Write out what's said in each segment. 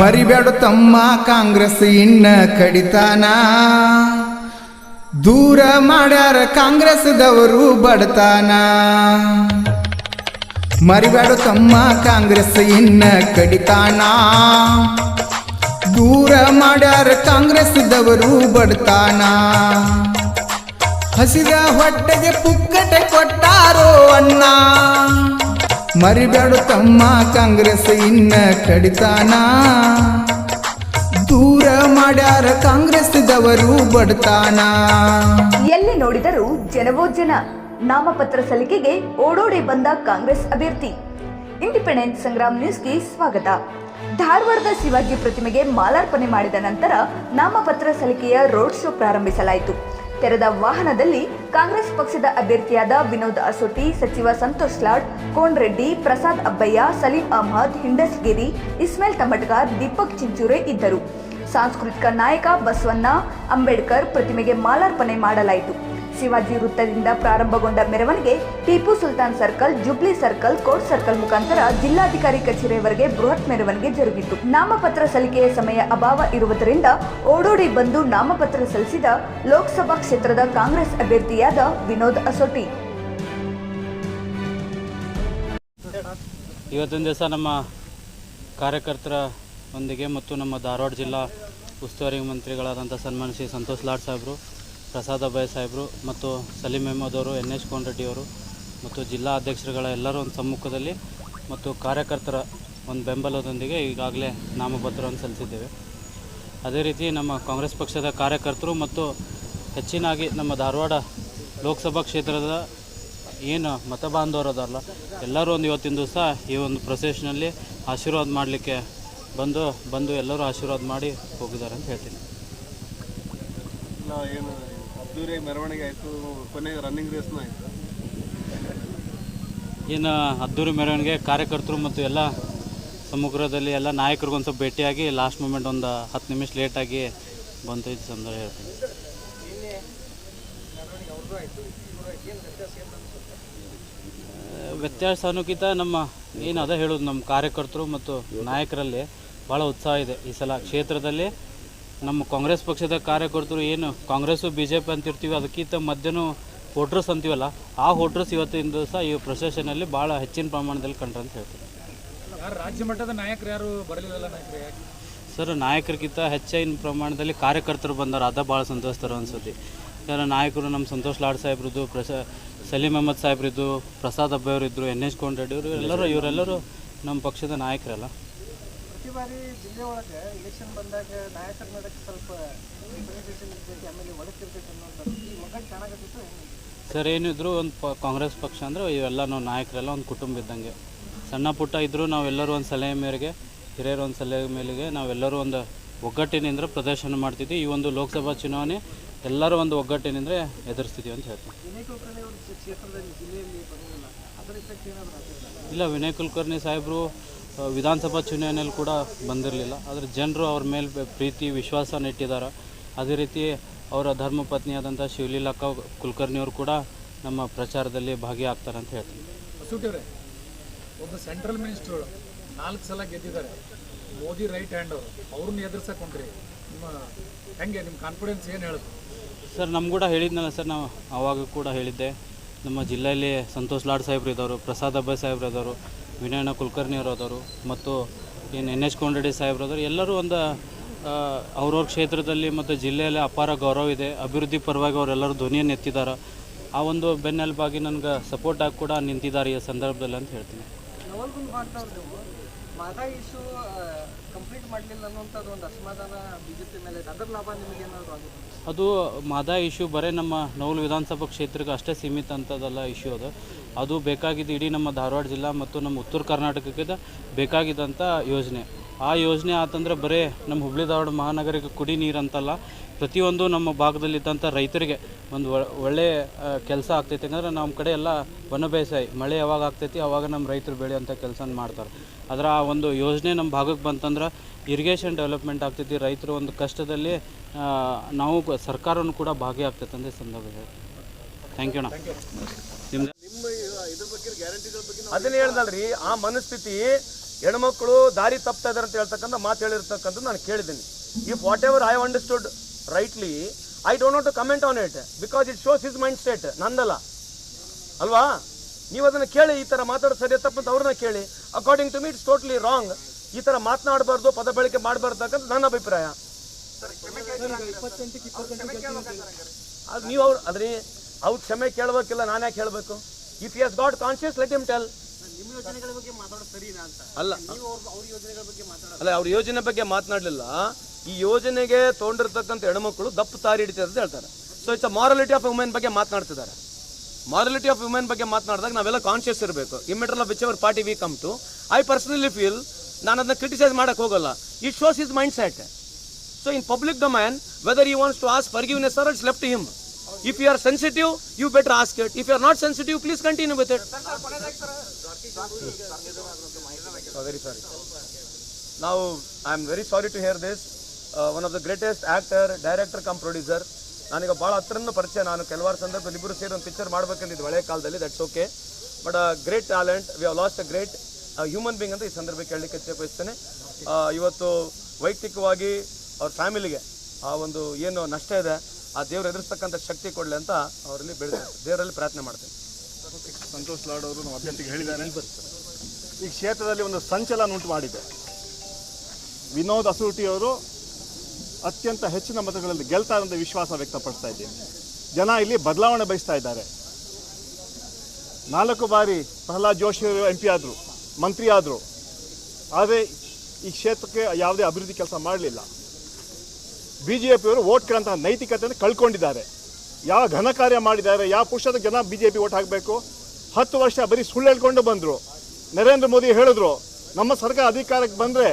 ಮರಿಬೇಡ ತಮ್ಮ ಕಾಂಗ್ರೆಸ್ ಇನ್ನ ಕಡಿತಾನ. ದೂರ ಮಾಡ್ಯಾರ ಕಾಂಗ್ರೆಸ್ದವರು ಬಡತಾನ. ಮರಿಬೇಡ ತಮ್ಮ ಕಾಂಗ್ರೆಸ್ ಇನ್ನ ಕಡಿತಾನ. ದೂರ ಮಾಡ್ಯಾರ ಕಾಂಗ್ರೆಸ್ದವರು ಬಡತಾನ. ಹಸಿದ ಹೊಟ್ಟೆಗೆ ಪುಕ್ಕಟೆ ಕೊಟ್ಟಾರೋ ಅಣ್ಣ. ಮರಿಬೇಡ ತಮ್ಮ ಕಾಂಗ್ರೆಸ್ ಇನ್ನ ಕಡಿತಾನ. ದೂರ ಮಾಡ್ಯಾರ ಕಾಂಗ್ರೆಸ್ದವರು ಬಡತಾನ. ಎಲ್ಲಿ ನೋಡಿದರೂ ಜನವೋ ಜನ. ನಾಮಪತ್ರ ಸಲ್ಲಿಕೆಗೆ ಓಡೋಡಿ ಬಂದ ಕಾಂಗ್ರೆಸ್ ಅಭ್ಯರ್ಥಿ. ಇಂಡಿಪೆಂಡೆಂಟ್ ಸಂಗ್ರಾಮ್ ನ್ಯೂಸ್ಗೆ ಸ್ವಾಗತ. ಧಾರವಾಡದ ಶಿವಾಜಿ ಪ್ರತಿಮೆಗೆ ಮಾಲಾರ್ಪಣೆ ಮಾಡಿದ ನಂತರ ನಾಮಪತ್ರ ಸಲ್ಲಿಕೆಯ ರೋಡ್ ಶೋ ಪ್ರಾರಂಭಿಸಲಾಯಿತು. ತೆರೆದ ವಾಹನದಲ್ಲಿ ಕಾಂಗ್ರೆಸ್ ಪಕ್ಷದ ಅಭ್ಯರ್ಥಿಯಾದ ವಿನೋದ್ ಅಸೋಟಿ, ಸಚಿವ ಸಂತೋಷ್ ಲಾಡ್, ಕೋನ್ ರೆಡ್ಡಿ, ಪ್ರಸಾದ್ ಅಬ್ಬಯ್ಯ, ಸಲೀಂ ಅಹಮದ್ ಹಿಂಡಸ್ಗಿರಿ ಇಸ್ಮೇಲ್ ತಮಟ್ಗಾರ್ ದೀಪಕ್ ಚಿಂಚೂರೆ ಇದ್ದರು. ಸಾಂಸ್ಕೃತಿಕ ನಾಯಕ ಬಸವಣ್ಣ ಅಂಬೇಡ್ಕರ್ ಪ್ರತಿಮೆಗೆ ಮಾಲಾರ್ಪಣೆ ಮಾಡಲಾಯಿತು. ಶಿವಾಜಿ ವೃತ್ತದಿಂದ ಪ್ರಾರಂಭಗೊಂಡ ಮೆರವಣಿಗೆ Tipu Sultan circle, jubilee circle court circle ಮುಖಾಂತರ ಜಿಲ್ಲಾಧಿಕಾರಿ ಕಚೇರಿಯವರೆಗೆ ಬೃಹತ್ ಮೆರವಣಿಗೆ ಜರುಗಿತು. ನಾಮಪತ್ರ ಸಲ್ಲಿಕೆಯ ಸಮಯ ಅಭಾವ ಇರುವುದರಿಂದ ಓಡೋಡಿ ಬಂದು ನಾಮಪತ್ರ ಸಲ್ಲಿಸಿದ ಲೋಕಸಭಾ ಕ್ಷೇತ್ರದ ಕಾಂಗ್ರೆಸ್ ಅಭ್ಯರ್ಥಿಯಾದ ವಿನೋದ್ ಅಸೋಟಿ. ಇವತ್ತಿನ ದಿವಸ ನಮ್ಮ ಕಾರ್ಯಕರ್ತರ ಒಂದಿಗೆ ಮತ್ತು ನಮ್ಮ ಧಾರವಾಡ ಜಿಲ್ಲಾ ಉಸ್ತುವಾರಿ ಮಂತ್ರಿಗಳಾದಂಥ ಸನ್ಮಾನಿಸಿ ಸಂತೋಷ್ ಲಾಡ್ ಸಾಹೇಬರು ಪ್ರಸಾದ್ ಅಭಯ ಸಾಹೇಬರು ಮತ್ತು ಸಲೀಂ ಅಹಮದ್ ಅವರು, ಎನ್ ಎಚ್ ಕೋನರೆಡ್ಡಿಯವರು ಮತ್ತು ಜಿಲ್ಲಾ ಅಧ್ಯಕ್ಷರುಗಳ ಎಲ್ಲರೂ ಒಂದು ಸಮ್ಮುಖದಲ್ಲಿ ಮತ್ತು ಕಾರ್ಯಕರ್ತರ ಒಂದು ಬೆಂಬಲದೊಂದಿಗೆ ಈಗಾಗಲೇ ನಾಮಪತ್ರವನ್ನು ಸಲ್ಲಿಸಿದ್ದೇವೆ. ಅದೇ ರೀತಿ ನಮ್ಮ ಕಾಂಗ್ರೆಸ್ ಪಕ್ಷದ ಕಾರ್ಯಕರ್ತರು ಮತ್ತು ಹೆಚ್ಚಿನಾಗಿ ನಮ್ಮ ಧಾರವಾಡ ಲೋಕಸಭಾ ಕ್ಷೇತ್ರದ ಏನು ಮತ ಬಾಂಧವರದಲ್ಲ ಎಲ್ಲರೂ ಒಂದು ಇವತ್ತಿನ ದಿವಸ ಈ ಒಂದು ಪ್ರೊಸೆಷನಲ್ಲಿ ಆಶೀರ್ವಾದ ಮಾಡಲಿಕ್ಕೆ ಬಂದು ಬಂದು ಎಲ್ಲರೂ ಆಶೀರ್ವಾದ ಮಾಡಿ ಹೋಗಿದ್ದಾರೆ ಅಂತ ಹೇಳ್ತೀನಿ. ಅದ್ದೂರಿ ಮೆರವಣಿಗೆ ಆಯಿತು, ಕೊನೆಗೆ ರನ್ನಿಂಗ್ ರೇಸ್ನ ಆಯಿತು. ಏನು ಅದ್ದೂರಿ ಮೆರವಣಿಗೆ ಕಾರ್ಯಕರ್ತರು ಮತ್ತು ಎಲ್ಲ ಸಮಗ್ರದಲ್ಲಿ ಎಲ್ಲ ನಾಯಕರಿಗೂ ಒಂದು ಸ್ವಲ್ಪ ಭೇಟಿಯಾಗಿ ಲಾಸ್ಟ್ ಮೂಮೆಂಟ್ ಒಂದು ಹತ್ತು ನಿಮಿಷ ಲೇಟಾಗಿ ಬಂತು ಇದು ಸಂದರ್ಭ ಹೇಳ್ತೀನಿ. ವ್ಯತ್ಯಾಸ ಅನುಕಿತ ನಮ್ಮ ಏನು ಅದ ಹೇಳೋದು, ನಮ್ಮ ಕಾರ್ಯಕರ್ತರು ಮತ್ತು ನಾಯಕರಲ್ಲಿ ಭಾಳ ಉತ್ಸಾಹ ಇದೆ ಈ ಸಲ ಕ್ಷೇತ್ರದಲ್ಲಿ. ನಮ್ಮ ಕಾಂಗ್ರೆಸ್ ಪಕ್ಷದ ಕಾರ್ಯಕರ್ತರು ಏನು ಕಾಂಗ್ರೆಸ್ಸು ಬಿ ಜೆ ಪಿ ಅಂತಿರ್ತೀವಿ ಅದಕ್ಕಿಂತ ಮಧ್ಯನೂ ಹೋಟ್ರಸ್ ಅಂತೀವಲ್ಲ ಆ ಹೋಟ್ರಸ್ ಇವತ್ತಿನ ದಿವಸ ಈ ಪ್ರೊಸೆಷನಲ್ಲಿ ಭಾಳ ಹೆಚ್ಚಿನ ಪ್ರಮಾಣದಲ್ಲಿ ಕಂಡ್ರೆ ಅಂತ ಹೇಳ್ತೀನಿ. ಯಾರು ರಾಜ್ಯ ಮಟ್ಟದ ನಾಯಕರು ಯಾರು? ಬರಲಿಲ್ಲ ನಾಯಕರು ಸರ್ ನಾಯಕರಿಗಿಂತ ಹೆಚ್ಚಿನ ಪ್ರಮಾಣದಲ್ಲಿ ಕಾರ್ಯಕರ್ತರು ಬಂದಾರ ಅದ ಭಾಳ ಸಂತೋಷ ಅನ್ಸುತ್ತೆ ಯಾಕಂದ್ರೆ ನಾಯಕರು ನಮ್ಮ ಸಂತೋಷ್ ಲಾಡ್ ಸಾಹೇಬ್ರದ್ದು ಪ್ರಸ ಸಲೀಂ ಅಹಮದ್ ಸಾಹೇಬ್ರಿದ್ದು ಪ್ರಸಾದ್ ಅಬ್ಬೆಯವರಿದ್ದರು ಎನ್ ಎಚ್ ಕೋನ್ ರೆಡ್ಡಿ ಅವರು ಎಲ್ಲರೂ ಇವರೆಲ್ಲರೂ ನಮ್ಮ ಪಕ್ಷದ ನಾಯಕರಲ್ಲ. ಪ್ರತಿ ಬಾರಿ ಜಿಲ್ಲೆ ಒಳಗೆ ಇಲೆಕ್ಷನ್ ಬಂದಾಗ ನಾಯಕರ ನಡಕ್ಕೆ ಸ್ವಲ್ಪ ರಿಪ್ರೆಸೆಂಟೇಷನ್ ಇರ್ತೈತಿ ಆಮೇಲೆ ಅನ್ನೋದು ಈ ಸರ್ ಏನಿದ್ರು ಒಂದು ಪ ಕಾಂಗ್ರೆಸ್ ಪಕ್ಷ ಅಂದರೆ ಇವೆಲ್ಲ ನಾವು ನಾಯಕರೆಲ್ಲ ಒಂದು ಕುಟುಂಬ ಇದ್ದಂಗೆ. ಸಣ್ಣ ಪುಟ್ಟ ಇದ್ದರೂ ನಾವೆಲ್ಲರೂ ಒಂದು ಸಲಹೆ ಮೇರೆಗೆ ಹಿರಿಯರ ಒಂದು ಸಲಹೆ ಮೇಲೆಗೆ ನಾವೆಲ್ಲರೂ ಒಂದು ಒಗ್ಗಟ್ಟಿನಿಂದ ಪ್ರದರ್ಶನ ಮಾಡ್ತಿದ್ವಿ. ಈ ಒಂದು ಲೋಕಸಭಾ ಚುನಾವಣೆ ಎಲ್ಲರೂ ಒಂದು ಒಗ್ಗಟ್ಟಿನಿಂದ ಎದುರಿಸ್ತಿದ್ದೀವಿ ಅಂತ ಹೇಳ್ತೀನಿ. ಇಲ್ಲ ವಿನಯ್ ಕುಲಕರ್ಣಿ ಸಾಹೇಬರು ವಿಧಾನಸಭಾ ಚುನಾವಣೆಯಲ್ಲಿ ಕೂಡ ಬಂದಿರಲಿಲ್ಲ. ಆದರೆ ಜನರು ಅವ್ರ ಮೇಲೆ ಪ್ರೀತಿ ವಿಶ್ವಾಸ ನೆಟ್ಟಿದ್ದಾರೆ. ಅದೇ ರೀತಿ ಅವರ ಧರ್ಮಪತ್ನಿಯಾದಂಥ ಶಿವಲೀಲಕ್ಕ ಕುಲಕರ್ಣಿಯವರು ಕೂಡ ನಮ್ಮ ಪ್ರಚಾರದಲ್ಲಿ ಭಾಗಿಯಾಗ್ತಾರೆ ಅಂತ ಹೇಳ್ತೀನಿ. ಒಬ್ಬ ಸೆಂಟ್ರಲ್ ಮಿನಿಸ್ಟರ್ ನಾಲ್ಕು ಸಲ ಗೆದ್ದಿದ್ದಾರೆ. ಮೋದಿ ರೈಟ್ ಹ್ಯಾಂಡ್ ಅವರು. ಅವ್ರನ್ನ ಎದುರಿಸಕೊಂಡ್ರಿ. ನಿಮ್ಮ ಹೆಂಗೆ ನಿಮ್ಮ ಕಾನ್ಫಿಡೆನ್ಸ್ ಏನು ಹೇಳುತ್ತೆ ಸರ್ ನಮ್ಗೆ ಕೂಡ ಹೇಳಿದ್ನಲ್ಲ ಸರ್ ನಾವು ಆವಾಗ ಕೂಡ ಹೇಳಿದ್ದೆ. ನಮ್ಮ ಜಿಲ್ಲೆಯಲ್ಲಿ ಸಂತೋಷ್ ಲಾಡ್ ಸಾಹೇಬ್ರು ಇದ್ದವರು ಪ್ರಸಾದ್ ಅಬ್ಬಾಯ್ ಸಾಹೇಬ್ರು ಇದ್ದವರು ವಿನಯನ ಕುಲಕರ್ಣಿ ಅವರಾದವರು ಮತ್ತು ಏನು ಎನ್ ಎಚ್ ಕೊಂಡ್ರೆಡ್ಡಿ ಸಾಹೇಬ್ರು ಅದಾರು ಎಲ್ಲರೂ ಒಂದು ಅವ್ರವ್ರ ಕ್ಷೇತ್ರದಲ್ಲಿ ಮತ್ತು ಜಿಲ್ಲೆಯಲ್ಲಿ ಅಪಾರ ಗೌರವ ಇದೆ. ಅಭಿವೃದ್ಧಿ ಪರವಾಗಿ ಅವರೆಲ್ಲರೂ ಧ್ವನಿಯನ್ನು ಎತ್ತಿದ್ದಾರೆ. ಆ ಒಂದು ಬೆನ್ನೆಲುಬಾಗಿ ನನಗೆ ಸಪೋರ್ಟ್ ಆಗಿ ಕೂಡ ನಿಂತಿದ್ದಾರೆ ಈ ಸಂದರ್ಭದಲ್ಲಿ ಅಂತ ಹೇಳ್ತೀನಿ. ಕಂಪ್ಲೀಟ್ ಮಾಡಲಿಲ್ಲ ಅನ್ನುವಂಥದ್ದು ಒಂದು ಅಸಮಾಧಾನ ಬಿಜೆಪಿ ಮೇಲೆ ಅದರ ಲಾಭ ನಿಮಗೆ ಅದು ಮಾದಾ ಇಶ್ಯೂ, ಬರೀ ನಮ್ಮ ನೌಲು ವಿಧಾನಸಭಾ ಕ್ಷೇತ್ರಕ್ಕೆ ಅಷ್ಟೇ ಸೀಮಿತ ಅಂತದಲ್ಲ ಇಶ್ಯೂ ಅದು. ಅದು ಬೇಕಾಗಿದ್ದು ಇಡೀ ನಮ್ಮ ಧಾರವಾಡ ಜಿಲ್ಲಾ ಮತ್ತು ನಮ್ಮ ಉತ್ತರ ಕರ್ನಾಟಕಕ್ಕೆ ಬೇಕಾಗಿದ್ದಂಥ ಯೋಜನೆ. ಆ ಯೋಜನೆ ಆತಂದ್ರೆ ಬರೀ ನಮ್ಮ ಹುಬ್ಳಿ ಧಾರವಾಡ ಮಹಾನಗರಕ್ಕೆ ಕುಡಿ ನೀರು ಅಂತಲ್ಲ ಪ್ರತಿಯೊಂದು ನಮ್ಮ ಭಾಗದಲ್ಲಿದ್ದಂಥ ರೈತರಿಗೆ ಒಂದು ಒಳ್ಳೆಯ ಒಳ್ಳೆ ಕೆಲಸ ಆಗ್ತೈತೆ ಯಾಕಂದ್ರೆ ನಮ್ಮ ಕಡೆ ಎಲ್ಲ ವನ ಬೇಸಾಯ ಮಳೆ ಯಾವಾಗ ಆಗ್ತೈತಿ ಅವಾಗ ನಮ್ಮ ರೈತರು ಬೆಳೆಯೋಂಥ ಕೆಲಸ ಮಾಡ್ತಾರೆ. ಅದರ ಆ ಒಂದು ಯೋಜನೆ ನಮ್ಮ ಭಾಗಕ್ಕೆ ಬಂತಂದ್ರೆ ಇರಿಗೇಷನ್ ಡೆವಲಪ್ಮೆಂಟ್ ಆಗ್ತೈತಿ ರೈತರು ಒಂದು ಕಷ್ಟದಲ್ಲಿ ನಾವು ಸರ್ಕಾರವನ್ನು ಸರ್ಕಾರನೂ ಕೂಡ ಭಾಗಿಯಾಗ್ತೈತೆ ಅಂತ ಈ ಸಂದರ್ಭದಲ್ಲಿ ಥ್ಯಾಂಕ್ ಯು ಅಣ್ಣ. ನಿಮ್ದು? ನಿಮ್ಮ ಇದ್ರ ಬಗ್ಗೆ ಅದನ್ನ ಹೇಳ್ದಲ್ರಿ ಆ ಮನಸ್ಥಿತಿ ಹೆಣ್ಮಕ್ಳು ದಾರಿ ತಪ್ತಾ ಇದಾರೆ ಅಂತ ಹೇಳ್ತಕ್ಕಂಥ ಮಾತು ಹೇಳಿರ್ತಕ್ಕಂಥದ್ದು ನಾನು ಕೇಳಿದ್ದೀನಿ. If whatever I understood rightly I don't not to comment on it because it shows is mind set ನಂದಲ್ಲ ಅಲ್ವಾ? ನೀವು ಅದನ್ನ ಕೇಳಿ ಈ ಥರ ಮಾತಾಡೋದು ಸರಿ ತಪ್ಪಂತ ಅವ್ರನ್ನ ಕೇಳಿ. According to me it's totally wrong ಈ ಥರ ಮಾತನಾಡಬಾರ್ದು ಪದ ಬಳಕೆ ಮಾಡಬಾರ್ದು ಅಂತ ನನ್ನ ಅಭಿಪ್ರಾಯ. ಅದು ನೀವು ಅವ್ರು ಅದ್ರಿ ಅವ್ರು ಕ್ಷಮೆ ಕೇಳಬೇಕಿಲ್ಲ ನಾನು ಯಾಕೆ ಹೇಳಬೇಕು? If yes god conscious let him tell ನಿಮ್ಮ ಯೋಜನೆಗಳ ಬಗ್ಗೆ ಮಾತಾಡೋದು ಸರಿನಾ ಅಂತ? ಅಲ್ಲ. ನೀವು ಅವ್ರ ಅವ್ರ ಯೋಜನೆಗಳ ಬಗ್ಗೆ ಮಾತಾಡೋದು ಅಲ್ಲ ಅವ್ರ ಯೋಜನೆ ಬಗ್ಗೆ ಮಾತನಾಡಲಿಲ್ಲ. ಈ ಯೋಜನೆಗೆ ತೊಗೊಂಡಿರ್ತಕ್ಕಂಥ ಹೆಣ್ಮಕ್ಳು ದಪ್ಪ ತಾರಿ ಹಿಡಿತಾರೆ ಅಂತ ಹೇಳ್ತಾರೆ. So it's a morality of women ಬಗ್ಗೆ ಮಾತನಾಡ್ತಿದ್ದಾರೆ. ಮಾರಾಲಿಟಿ ಆಫ್ ವುಮೆನ್ ಬಗ್ಗೆ ಮಾತನಾಡಿದಾಗ ನಾವೆಲ್ಲ ಕಾನ್ಶಿಯಸ್ ಇರಬೇಕು. Immaterial of which our party we come to I personally feel ನಾನು ಅದನ್ನ ಕ್ರಿಟಿಸೈಸ್ ಮಾಡಕ್ಕೆ ಹೋಗಲ್ಲ. It shows is mind set so in public domain whether you wants to ask forgiveness or it's left him if you are sensitive you better ask it if you are not sensitive please continue with it sorry ನಾವು I am very sorry to hear this one of the greatest actor director cum producer ನನಗೆ ಭಾಳ ಹತ್ರನ ಪರಿಚಯ. ನಾನು ಕೆಲವಾರು ಸಂದರ್ಭದಲ್ಲಿ ಇಬ್ಬರು ಸೇರಿ ಒಂದು ಪಿಕ್ಚರ್ ಮಾಡಬೇಕಂದಿದ್ದು ಹಳೆ ಕಾಲದಲ್ಲಿ. That's okay but great talent we have lost a great human being ಅಂತ ಈ ಸಂದರ್ಭಕ್ಕೆ ಹೇಳಲಿಕ್ಕೆ ಇಚ್ಛೆ ಬಯಸ್ತೇನೆ ಇವತ್ತು ವೈಯಕ್ತಿಕವಾಗಿ ಅವ್ರ ಫ್ಯಾಮಿಲಿಗೆ ಆ ಒಂದು ಏನು ನಷ್ಟ ಇದೆ, ಆ ದೇವ್ರು ಎದುರಿಸ್ತಕ್ಕಂಥ ಶಕ್ತಿ ಕೊಡಲಿ ಅಂತ ಅವರಲ್ಲಿ ಬೆಳೆದ ದೇವರಲ್ಲಿ ಪ್ರಾರ್ಥನೆ ಮಾಡ್ತೇನೆ. ಸಂತೋಷ್ ಲಾಡ್ ಅವರು ನಮ್ಮ ಅಭ್ಯರ್ಥಿಗೆ ಹೇಳಿದ್ದಾರೆ. ಈ ಕ್ಷೇತ್ರದಲ್ಲಿ ಒಂದು ಸಂಚಲನ ಉಂಟು ಮಾಡಿದೆ. ವಿನೋದ್ ಅಸೂಟಿ ಅವರು ಅತ್ಯಂತ ಹೆಚ್ಚಿನ ಮತಗಳಲ್ಲಿ ಗೆಲ್ತಾರೆ ಅಂತ ವಿಶ್ವಾಸ ವ್ಯಕ್ತಪಡಿಸ್ತಾ ಇದ್ದೀನಿ. ಜನ ಇಲ್ಲಿ ಬದಲಾವಣೆ ಬಯಸ್ತಾ ಇದ್ದಾರೆ. ನಾಲ್ಕು ಬಾರಿ ಪ್ರಹ್ಲಾದ್ ಜೋಶಿ ಅವರು ಎಂ ಪಿ ಆದರು, ಮಂತ್ರಿ ಆದರು. ಆದರೆ ಈ ಕ್ಷೇತ್ರಕ್ಕೆ ಯಾವುದೇ ಅಭಿವೃದ್ಧಿ ಕೆಲಸ ಮಾಡಲಿಲ್ಲ. ಬಿ ಜೆ ಪಿಯವರು ಓಟ್ ಕೇಳಂತಹ ನೈತಿಕತೆಯನ್ನು ಕಳ್ಕೊಂಡಿದ್ದಾರೆ. ಯಾವ ಘನ ಕಾರ್ಯ ಮಾಡಿದ್ದಾರೆ, ಯಾವ ಪುರುಷದ ಜನ ಬಿ ಜೆ ಪಿ ಓಟ್ ಹಾಕಬೇಕು. ಹತ್ತು ವರ್ಷ ಬರೀ ಸುಳ್ಳು ಹೇಳ್ಕೊಂಡು ಬಂದರು. ನರೇಂದ್ರ ಮೋದಿ ಹೇಳಿದ್ರು, ನಮ್ಮ ಸರ್ಕಾರ ಅಧಿಕಾರಕ್ಕೆ ಬಂದರೆ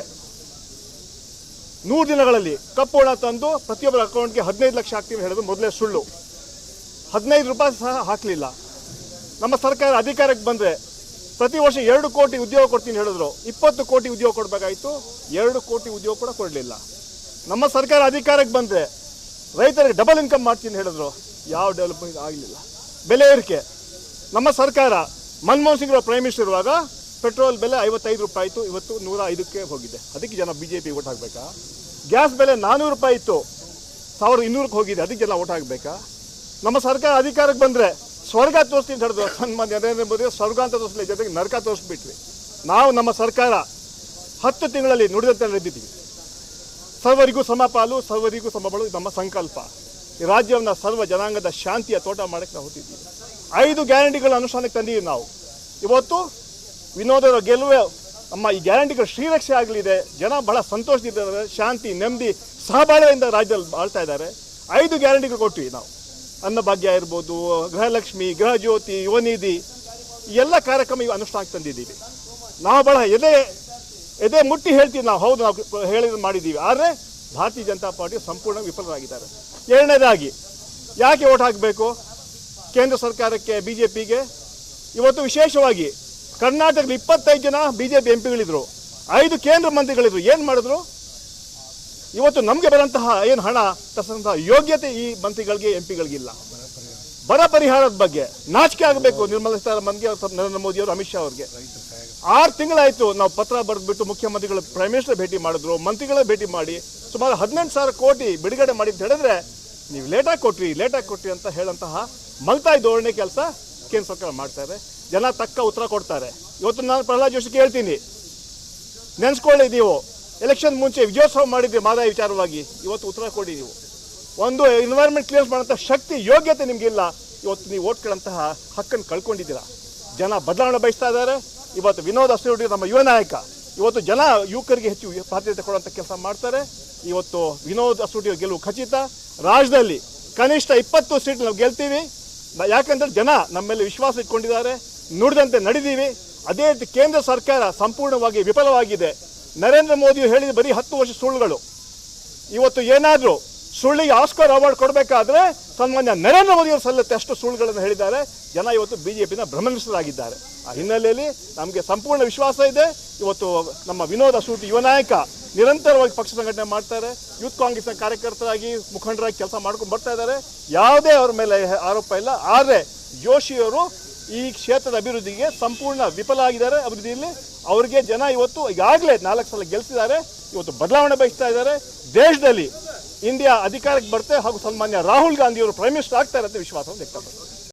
ನೂರು ದಿನಗಳಲ್ಲಿ ಕಪ್ಪು ಹಣ ತಂದು ಪ್ರತಿಯೊಬ್ಬರ ಅಕೌಂಟ್ಗೆ ಹದಿನೈದು ಲಕ್ಷ ಹಾಕ್ತೀವಿ ಹೇಳೋದು ಮೊದಲೇ ಸುಳ್ಳು. ಹದಿನೈದು ರೂಪಾಯಿ ಸಹ ಹಾಕಲಿಲ್ಲ. ನಮ್ಮ ಸರ್ಕಾರ ಅಧಿಕಾರಕ್ಕೆ ಬಂದರೆ ಪ್ರತಿ ವರ್ಷ ಎರಡು ಕೋಟಿ ಉದ್ಯೋಗ ಕೊಡ್ತೀನಿ ಹೇಳಿದ್ರು. ಇಪ್ಪತ್ತು ಕೋಟಿ ಉದ್ಯೋಗ ಕೊಡಬೇಕಾಯಿತು. ಎರಡು ಕೋಟಿ ಉದ್ಯೋಗ ಕೂಡ ಕೊಡಲಿಲ್ಲ. ನಮ್ಮ ಸರ್ಕಾರ ಅಧಿಕಾರಕ್ಕೆ ಬಂದರೆ ರೈತರಿಗೆ ಡಬಲ್ ಇನ್ಕಮ್ ಮಾಡ್ತೀನಿ ಹೇಳಿದ್ರು. ಯಾವ ಡೆವಲಪ್ಮೆಂಟ್ ಆಗಲಿಲ್ಲ. ಬೆಲೆ ಏರಿಕೆ. ನಮ್ಮ ಸರ್ಕಾರ ಮನಮೋಹನ್ ಸಿಂಗ್ ಪ್ರೈಮ್ ಮಿನಿಸ್ಟರ್ ಇರುವಾಗ ಪೆಟ್ರೋಲ್ ಬೆಲೆ ಐವತ್ತೈದು ರೂಪಾಯಿ ಇತ್ತು ಇವತ್ತು ನೂರ ಐದಕ್ಕೆ ಹೋಗಿದೆ. ಅದಕ್ಕೆ ಜನ ಬಿ ಜೆ ಓಟ್ ಹಾಕಬೇಕಾ? ಗ್ಯಾಸ್ ಬೆಲೆ ನಾನ್ನೂರು ರೂಪಾಯಿ ಇತ್ತು, ಸಾವಿರದ ಇನ್ನೂರಕ್ಕೆ ಹೋಗಿದೆ, ಅದಕ್ಕೆ ಜನ ಓಟ್ ಹಾಕಬೇಕಾ? ನಮ್ಮ ಸರ್ಕಾರ ಅಧಿಕಾರಕ್ಕೆ ಬಂದರೆ ಸ್ವರ್ಗ ತೋರಿಸ್ತೀನಿ ಹೇಳಿದ್ರು, ಸನ್ಮಾನ್ಯ ನರೇಂದ್ರ ಮೋದಿ ಸ್ವರ್ಗ ಅಂತ ತೋರಿಸಲಿ ಜೊತೆಗೆ ನರಕ ತೋರಿಸ್ಬಿಟ್ವಿ. ನಾವು ನಮ್ಮ ಸರ್ಕಾರ ಹತ್ತು ತಿಂಗಳಲ್ಲಿ ನುಡಿದಂತೆ ನಡೆದಿದ್ದೀವಿ. ಸರ್ವರಿಗೂ ಸಮಪಾಲು ಸರ್ವರಿಗೂ ಸಮಬಳು ನಮ್ಮ ಸಂಕಲ್ಪ. ಈ ರಾಜ್ಯವನ್ನು ಸರ್ವ ಜನಾಂಗದ ಶಾಂತಿಯ ತೋಟ ಮಾಡೋಕ್ಕೆ ನಾವು ಹೊತ್ತಿದ್ದೀವಿ ಐದು ಗ್ಯಾರಂಟಿಗಳ ಅನುಷ್ಠಾನಕ್ಕೆ ತಂದೀವಿ ನಾವು. ಇವತ್ತು ವಿನೋದರ ಗೆಲುವೆ ನಮ್ಮ ಈ ಗ್ಯಾರಂಟಿಗಳು ಶ್ರೀರಕ್ಷೆ ಆಗಲಿದೆ. ಜನ ಬಹಳ ಸಂತೋಷದಿಂದ ಶಾಂತಿ, ನೆಮ್ಮದಿ, ಸಹಬಾಳ್ವೆಯಿಂದ ರಾಜ್ಯದಲ್ಲಿ ಬಾಳ್ತಾ ಇದ್ದಾರೆ. ಐದು ಗ್ಯಾರಂಟಿಗಳು ಕೊಟ್ವಿ ನಾವು. ಅನ್ನಭಾಗ್ಯ ಇರ್ಬೋದು, ಗೃಹಲಕ್ಷ್ಮಿ ಗೃಹ ಜ್ಯೋತಿ ಯುವನಿಧಿ, ಎಲ್ಲ ಕಾರ್ಯಕ್ರಮ ಇವು ಅನುಷ್ಠಾನಕ್ಕೆ ತಂದಿದ್ದೀವಿ. ನಾವು ಬಹಳ ಎದೆ ಎದೆ ಮುಟ್ಟಿ ಹೇಳ್ತೀವಿ ನಾವು. ಹೌದು, ನಾವು ಹೇಳಿದ ಮಾಡಿದ್ದೀವಿ. ಆದರೆ ಭಾರತೀಯ ಜನತಾ ಪಾರ್ಟಿ ಸಂಪೂರ್ಣ ವಿಫಲರಾಗಿದ್ದಾರೆ. ಎರಡನೇದಾಗಿ, ಯಾಕೆ ಓಟ್ ಹಾಕಬೇಕು? ಕೇಂದ್ರ ಸರ್ಕಾರಕ್ಕೆ ಬಿ ಜೆ ಪಿಗೆ ಇವತ್ತು ವಿಶೇಷವಾಗಿ ಕರ್ನಾಟಕದಲ್ಲಿ ಇಪ್ಪತ್ತೈದು ಜನ ಬಿ ಜೆ ಪಿ ಎಂ ಪಿಗಳಿದ್ರು ಐದು ಕೇಂದ್ರ ಮಂತ್ರಿಗಳಿದ್ರು. ಏನು ಮಾಡಿದ್ರು? ಇವತ್ತು ನಮಗೆ ಬರೋಂತಹ ಏನು ಹಣ ತರಿಸಂತಹ ಯೋಗ್ಯತೆ ಈ ಮಂತ್ರಿಗಳಿಗೆ ಎಂ ಪಿಗಳಿಗಿಲ್ಲ ಬರ ಪರಿಹಾರದ ಬಗ್ಗೆ ನಾಚಿಕೆ ಆಗಬೇಕು ನಿರ್ಮಲಾ ಸೀತಾರಾಮನ್ಗೆ ನರೇಂದ್ರ ಮೋದಿ ಅವರು, ಅಮಿತ್ ಶಾ ಅವ್ರಿಗೆ. ಆರು ತಿಂಗಳಾಯ್ತು ನಾವು ಪತ್ರ ಬರೆದ್ಬಿಟ್ಟು ಮುಖ್ಯಮಂತ್ರಿಗಳು ಪ್ರೈಮ್ ಮಿನಿಸ್ಟರ್ ಭೇಟಿ ಮಾಡಿದ್ರು. ಮಂತ್ರಿಗಳ ಭೇಟಿ ಮಾಡಿ ಸುಮಾರು ಹದಿನೆಂಟು ಸಾವಿರ ಕೋಟಿ ಬಿಡುಗಡೆ ಮಾಡಿ ಹೇಳಿದ್ರೆ ನೀವು ಲೇಟಾಗಿ ಕೊಟ್ರಿ ಲೇಟಾಗಿ ಕೊಟ್ರಿ ಅಂತ ಹೇಳಂತಹ ಮಲ್ತಾಯಿ ಧೋರಣೆ ಕೆಲಸ ಕೇಂದ್ರ ಸರ್ಕಾರ ಮಾಡ್ತಾರೆ ಜನ ತಕ್ಕ ಉತ್ತರ ಕೊಡ್ತಾರೆ. ಇವತ್ತು ನಾನು ಪ್ರಹ್ಲಾದ್ ಜೋಶಿ ಕೇಳ್ತೀನಿ ನೆನೆಸ್ಕೊಳ್ಳಿ ನೀವು. ಎಲೆಕ್ಷನ್ ಮುಂಚೆ ವಿಜಯೋತ್ಸವ ಮಾಡಿದ್ರಿ ಮಾದಾಯ ವಿಚಾರವಾಗಿ. ಇವತ್ತು ಉತ್ತರ ಕೊಡಿ ನೀವು. ಒಂದು ಎನ್ವೈರ್ಮೆಂಟ್ ಕ್ಲಿಯರ್ ಮಾಡೋಂಥ ಶಕ್ತಿ, ಯೋಗ್ಯತೆ ನಿಮಗಿಲ್ಲ. ಇವತ್ತು ನೀವು ಓಟ್ ಕೇಳಂತಹ ಹಕ್ಕನ್ನು ಕಳ್ಕೊಂಡಿದ್ದೀರಾ. ಜನ ಬದಲಾವಣೆ ಬಯಸ್ತಾ ಇದ್ದಾರೆ. ಇವತ್ತು ವಿನೋದ್ ಅಸ್ತಿ ನಮ್ಮ ಯುವ ನಾಯಕ. ಇವತ್ತು ಜನ ಯುವಕರಿಗೆ ಹೆಚ್ಚು ಪ್ರಾಧಾನ್ಯತೆ ಕೊಡುವಂಥ ಕೆಲಸ ಮಾಡ್ತಾರೆ. ಇವತ್ತು ವಿನೋದ್ ಅಸೂಡಿ ಗೆಲುವು ಖಚಿತ. ರಾಜ್ಯದಲ್ಲಿ ಕನಿಷ್ಠ ಇಪ್ಪತ್ತು ಸೀಟ್ ನಾವು ಗೆಲ್ತೀವಿ. ಯಾಕಂದ್ರೆ ಜನ ನಮ್ಮ ಮೇಲೆ ವಿಶ್ವಾಸ ಇಟ್ಕೊಂಡಿದ್ದಾರೆ. ನುಡಿದಂತೆ ನಡೆದೀವಿ ಅದೇ ರೀತಿ ಕೇಂದ್ರ ಸರ್ಕಾರ ಸಂಪೂರ್ಣವಾಗಿ ವಿಫಲವಾಗಿದೆ. ನರೇಂದ್ರ ಮೋದಿ ಹೇಳಿದ ಬರೀ ಹತ್ತು ವರ್ಷ ಸುಳ್ಳುಗಳು. ಇವತ್ತು ಏನಾದರೂ ಸುಳ್ಳಿಗೆ ಆಸ್ಕರ್ ಅವಾರ್ಡ್ ಕೊಡಬೇಕಾದ್ರೆ ಸನ್ಮಾನ್ಯ ನರೇಂದ್ರ ಮೋದಿ ಅವರು ಸಲ್ಲತ್ತೆ ಅಷ್ಟು ಸುಳ್ಳುಗಳನ್ನು ಹೇಳಿದ್ದಾರೆ. ಜನ ಇವತ್ತು ಬಿಜೆಪಿನ ಭ್ರಮಿಸಲಾಗಿದ್ದಾರೆ ಆ ಹಿನ್ನೆಲೆಯಲ್ಲಿ ನಮಗೆ ಸಂಪೂರ್ಣ ವಿಶ್ವಾಸ ಇದೆ. ಇವತ್ತು ನಮ್ಮ ವಿನೋದ ಸೂಟಿ ಯುವ ನಾಯಕ ನಿರಂತರವಾಗಿ ಪಕ್ಷ ಸಂಘಟನೆ ಮಾಡ್ತಾರೆ. ಯೂತ್ ಕಾಂಗ್ರೆಸ್ನ ಕಾರ್ಯಕರ್ತರಾಗಿ ಮುಖಂಡರಾಗಿ ಕೆಲಸ ಮಾಡ್ಕೊಂಡು ಬರ್ತಾ ಇದ್ದಾರೆ. ಯಾವುದೇ ಅವ್ರ ಮೇಲೆ ಆರೋಪ ಇಲ್ಲ. ಆದರೆ ಜೋಶಿಯವರು ಈ ಕ್ಷೇತ್ರದ ಅಭಿವೃದ್ಧಿಗೆ ಸಂಪೂರ್ಣ ವಿಫಲ ಆಗಿದ್ದಾರೆ ಅಭಿವೃದ್ಧಿಯಲ್ಲಿ. ಅವರಿಗೆ ಜನ ಇವತ್ತು ಈಗಾಗಲೇ ನಾಲ್ಕು ಸಲ ಗೆಲ್ಲಿಸಿದ್ದಾರೆ ಇವತ್ತು ಬದಲಾವಣೆ ಬಯಸ್ತಾ ಇದ್ದಾರೆ. ದೇಶದಲ್ಲಿ ಇಂಡಿಯಾ ಅಧಿಕಾರಕ್ಕೆ ಬರುತ್ತೆ ಹಾಗೂ ಸನ್ಮಾನ್ಯ ರಾಹುಲ್ ಗಾಂಧಿ ಅವರು ಪ್ರೈಮ್ ಮಿನಿಸ್ಟರ್ ಆಗ್ತಾರೆ ಅಂತ ವಿಶ್ವಾಸವನ್ನು ವ್ಯಕ್ತಪಡಿಸಿದ್ದಾರೆ